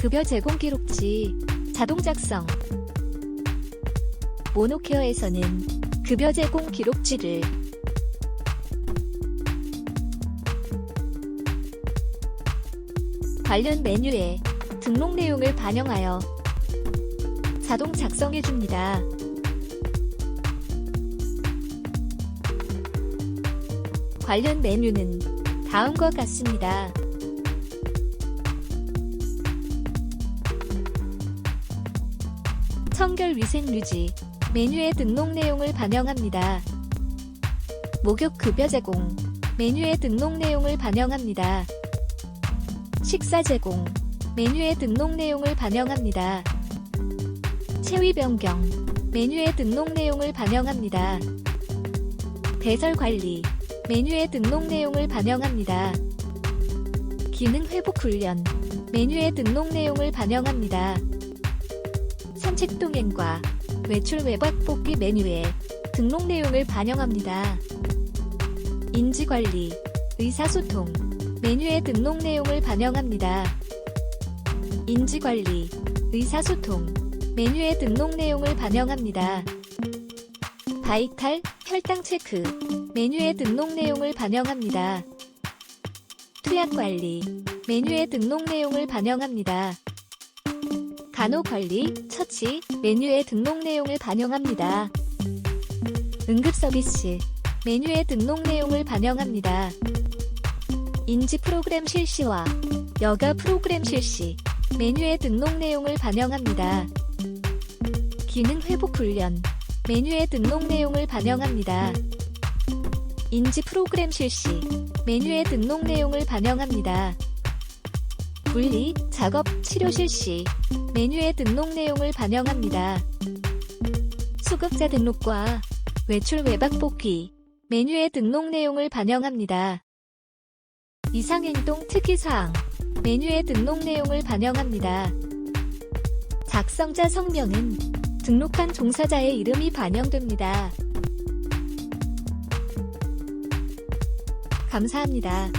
급여 제공 기록지 자동 작성 모노케어에서는 급여 제공 기록지를 관련 메뉴에 등록 내용을 반영하여 자동 작성해 줍니다. 관련 메뉴는 다음과 같습니다. 청결 위생 유지 메뉴에 등록 내용을 반영합니다. 목욕 급여 제공 메뉴에 등록 내용을 반영합니다. 식사 제공 메뉴에 등록 내용을 반영합니다. 체위 변경 메뉴에 등록 내용을 반영합니다. 배설 관리 메뉴에 등록 내용을 반영합니다. 기능 회복 훈련 메뉴에 등록 내용을 반영합니다. 산책 동행과 외출 외박 복귀 메뉴에 등록 내용을 반영합니다. 인지 관리, 의사소통 메뉴에 등록 내용을 반영합니다. 인지 관리, 의사소통 메뉴에 등록 내용을 반영합니다. 바이탈, 혈당 체크 메뉴에 등록 내용을 반영합니다. 투약 관리 메뉴에 등록 내용을 반영합니다. 간호 관리, 처치, 메뉴에 등록 내용을 반영합니다. 응급 서비스, 메뉴에 등록 내용을 반영합니다. 인지 프로그램 실시와 여가 프로그램 실시, 메뉴에 등록 내용을 반영합니다. 기능 회복 훈련, 메뉴에 등록 내용을 반영합니다. 인지 프로그램 실시, 메뉴에 등록 내용을 반영합니다. 분리, 작업, 치료 실시, 메뉴에 등록 내용을 반영합니다. 수급자 등록과 외출 외박 복귀, 메뉴에 등록 내용을 반영합니다. 이상행동 특이사항, 메뉴에 등록 내용을 반영합니다. 작성자 성명은 등록한 종사자의 이름이 반영됩니다. 감사합니다.